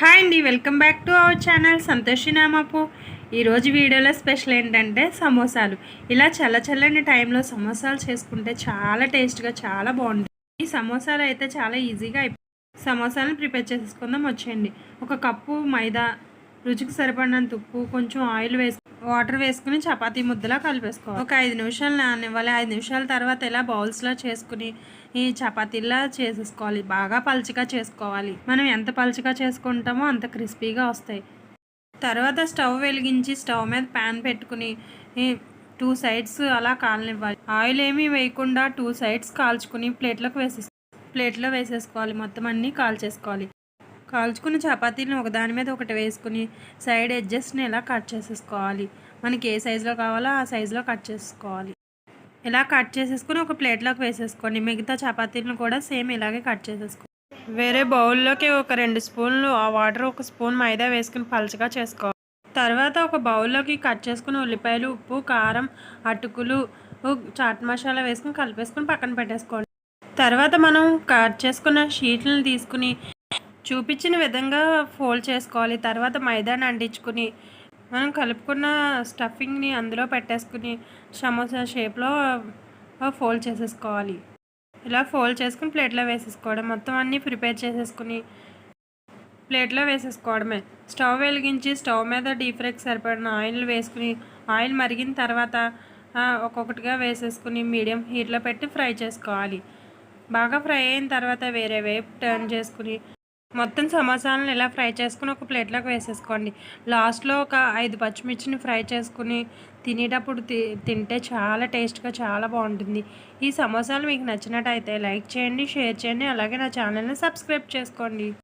Hi అండి welcome back to our channel Santoshi నామాపు. ఈరోజు వీడియోలో స్పెషల్ ఏంటంటే సమోసాలు. ఇలా చల్ల చల్లని టైంలో సమోసాలు చేసుకుంటే చాలా టేస్ట్గా చాలా బాగుంటుంది. ఈ సమోసాలు అయితే చాలా ఈజీగా అయిపోయి సమోసాలను ప్రిపేర్ చేసుకుందాం వచ్చేయండి. ఒక కప్పు మైదా రుచికి సరిపడినంత ఉప్పు కొంచెం ఆయిల్ వేసి వాటర్ వేసుకుని చపాతీ ముద్దలా కలిపేసుకోవాలి. ఒక ఐదు నిమిషాలు నానివ్వాలి ఐదు నిమిషాల తర్వాత ఇలా బౌల్స్లో చేసుకుని ఈ చపాతీలా చేసేసుకోవాలి. బాగా పలుచగా చేసుకోవాలి. మనం ఎంత పలుచగా చేసుకుంటామో అంత క్రిస్పీగా వస్తాయి. తర్వాత స్టవ్ వెలిగించి స్టవ్ మీద ప్యాన్ పెట్టుకుని టూ సైడ్స్ అలా కాలనివ్వాలి. ఆయిల్ ఏమీ వేయకుండా టూ సైడ్స్ కాల్చుకుని ప్లేట్లోకి వేసేసుకోవాలి ప్లేట్లో వేసేసుకోవాలి. మొత్తం అన్నీ కాల్చేసుకోవాలి. కాల్చుకున్న చపాతీలను ఒకదాని మీద ఒకటి వేసుకుని సైడ్ ఎడ్జస్ట్ని ఇలా కట్ చేసేసుకోవాలి? మనకి ఏ సైజులో కావాలో ఆ సైజులో కట్ చేసుకోవాలి. ఇలా కట్ చేసేసుకుని ఒక ప్లేట్లోకి వేసేసుకోండి. మిగతా చపాతీలను కూడా సేమ్ ఇలాగే కట్ చేసేసుకోండి. వేరే బౌల్లోకి ఒక రెండు స్పూన్లు ఆ వాటర్ ఒక స్పూన్ మైదా వేసుకుని పలచగా చేసుకోవాలి. తర్వాత ఒక బౌల్లోకి కట్ చేసుకుని ఉల్లిపాయలు ఉప్పు కారం అటుకులు చాట్ మసాలా వేసుకుని కలిపేసుకుని పక్కన పెట్టేసుకోండి. తర్వాత మనం కట్ చేసుకున్న షీట్లను తీసుకుని చూపించిన విధంగా ఫోల్డ్ చేసుకోవాలి. తర్వాత మైదాని అంటించుకుని మనం కలుపుకున్న స్టఫింగ్ని అందులో పెట్టేసుకుని సమోసా షేప్లో ఫోల్డ్ చేసేసుకోవాలి. ఇలా ఫోల్డ్ చేసుకుని ప్లేట్లో వేసేసుకోవడం మొత్తం అన్నీ ప్రిపేర్ చేసేసుకుని ప్లేట్లో వేసేసుకోవడమే. స్టవ్ వెలిగించి స్టవ్ మీద డీప్ ఫ్రైకి సరిపడిన ఆయిల్ వేసుకుని ఆయిల్ మరిగిన తర్వాత ఒక్కొక్కటిగా వేసేసుకుని మీడియం హీట్లో పెట్టి ఫ్రై చేసుకోవాలి. బాగా ఫ్రై అయిన తర్వాత వేరే వైపు టర్న్ చేసుకుని మొత్తం సమోసాలను ఇలా ఫ్రై చేసుకుని ఒక ప్లేట్లోకి వేసేసుకోండి. లాస్ట్లో ఒక ఐదు పచ్చిమిర్చిని ఫ్రై చేసుకుని తినేటప్పుడు తి తింటే చాలా టేస్ట్గా చాలా బాగుంటుంది. ఈ సమోసాలు మీకు నచ్చినట్టయితే లైక్ చేయండి షేర్ చేయండి అలాగే నా ఛానల్ని సబ్స్క్రైబ్ చేసుకోండి.